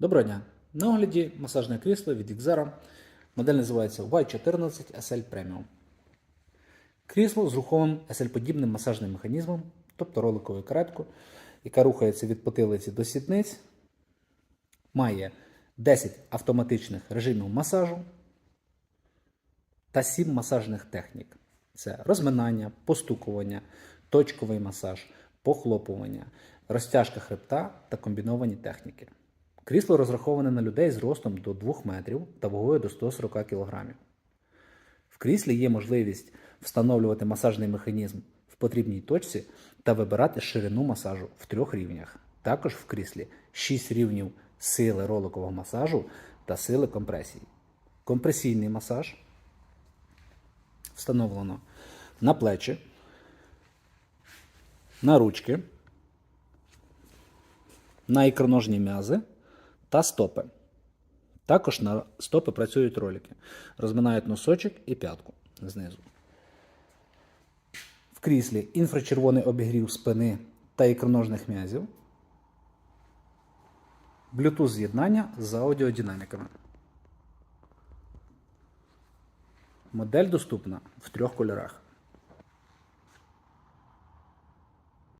Доброго дня! На огляді масажне крісло від Xera. Модель називається Y14 SL Premium. Крісло з рухомим SL-подібним масажним механізмом, тобто роликовою кареткою, яка рухається від потилиці до сідниць, має 10 автоматичних режимів масажу та 7 масажних технік. Це розминання, постукування, точковий масаж, похлопування, розтяжка хребта та комбіновані техніки. Крісло розраховане на людей з ростом до 2 метрів та вагою до 140 кг. В кріслі є можливість встановлювати масажний механізм в потрібній точці та вибирати ширину масажу в трьох рівнях. Також в кріслі 6 рівнів сили роликового масажу та сили компресії. Компресійний масаж встановлено на плечі, на ручки, на ікроножні м'язи та стопи. Також на стопи працюють ролики. Розминають носочок і п'ятку знизу. В кріслі інфрачервоний обігрів спини та ікроножних м'язів. Bluetooth з'єднання з аудіодинаміками. Модель доступна в трьох кольорах: